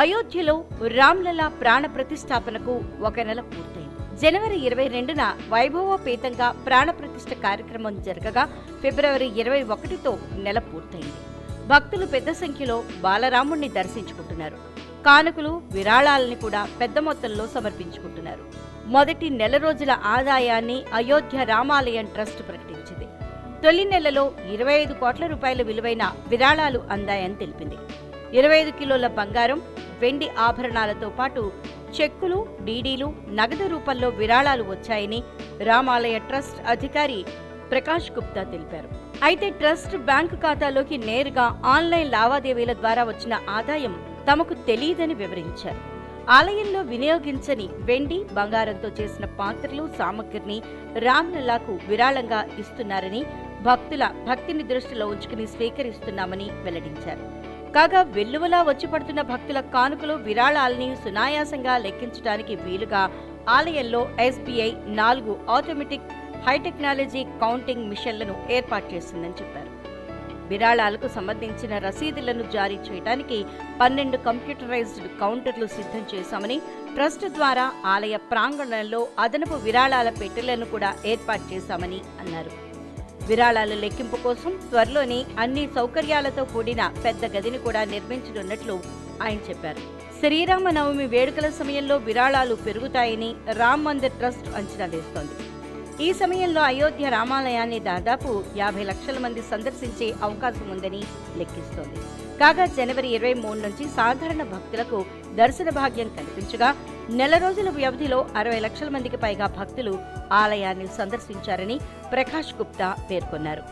అయోధ్యలో రామ్లలా ప్రాణ ప్రతిష్టాపనకు ఒక నెల పూర్తయింది. జనవరి ఇరవై రెండున వైభవోపేతంగా ప్రాణప్రతిష్ఠ కార్యక్రమం జరగగా ఫిబ్రవరి ఇరవై ఒకటితో నెల పూర్తయింది. భక్తులు పెద్ద సంఖ్యలో బాలరాముణ్ణి దర్శించుకుంటున్నారు. కానుకలు విరాళాలని కూడా పెద్ద మొత్తంలో సమర్పించుకుంటున్నారు. మొదటి నెల రోజుల ఆదాయాన్ని అయోధ్య రామాలయం ట్రస్ట్ ప్రకటించింది. తొలి నెలలో ఇరవై ఐదు కోట్ల రూపాయల విలువైన విరాళాలు అందాయని తెలిపింది. ఇరవై ఐదు కిలోల బంగారం వెండి ఆభరణాలతో పాటు చెక్కులు డీడీలు నగదు రూపంలో విరాళాలు వచ్చాయని రామాలయ ట్రస్ట్ అధికారి ప్రకాష్ గుప్తా తెలిపారు. అయితే ట్రస్ట్ బ్యాంకు ఖాతాలోకి నేరుగా ఆన్లైన్ లావాదేవీల ద్వారా వచ్చిన ఆదాయం తమకు తెలియదని వివరించారు. ఆలయంలో వినియోగించని వెండి బంగారంతో చేసిన పాత్రలు సామగ్రిని రామ్లల్లాకు విరాళంగా ఇస్తున్నారని భక్తుల భక్తిని దృష్టిలో ఉంచుకుని స్వీకరిస్తున్నామని వెల్లడించారు. కాగా వెల్లువలా వచ్చి పడుతున్న భక్తుల కానుకలు విరాళాలని సునాయాసంగా లెక్కించడానికి వీలుగా ఆలయంలో ఎస్బీఐ నాలుగు ఆటోమేటిక్ హైటెక్నాలజీ కౌంటింగ్ మిషన్లను ఏర్పాటు చేసిందని చెప్పారు. విరాళాలకు సంబంధించిన రసీదులను జారీ చేయడానికి పన్నెండు కంప్యూటరైజ్డ్ కౌంటర్లు సిద్ధం చేశామని ట్రస్ట్ ద్వారా ఆలయ ప్రాంగణంలో అదనపు విరాళాల పెట్టెలను కూడా ఏర్పాటు చేశామని అన్నారు. విరాళాల లెక్కింపు కోసం త్వరలోనే అన్ని సౌకర్యాలతో కూడిన పెద్ద గదిని కూడా నిర్మించనున్నట్లు ఆయన చెప్పారు. శ్రీరామనవమి వేడుకల సమయంలో విరాళాలు పెరుగుతాయని రామ్ మందిర్ ట్రస్ట్ అంచనా వేస్తోంది. ఈ సమయంలో అయోధ్య రామాలయాన్ని దాదాపు యాభై లక్షల మంది సందర్శించే అవకాశం ఉందని లెక్కిస్తోంది. కాగా జనవరి ఇరవై మూడు నుంచి సాధారణ భక్తులకు దర్శన భాగ్యం కల్పించగా నెల రోజుల వ్యవధిలో అరవై లక్షల మందికి పైగా భక్తులు ఆలయాన్ని సందర్శించారని ప్రకాష్ గుప్తా పేర్కొన్నారు.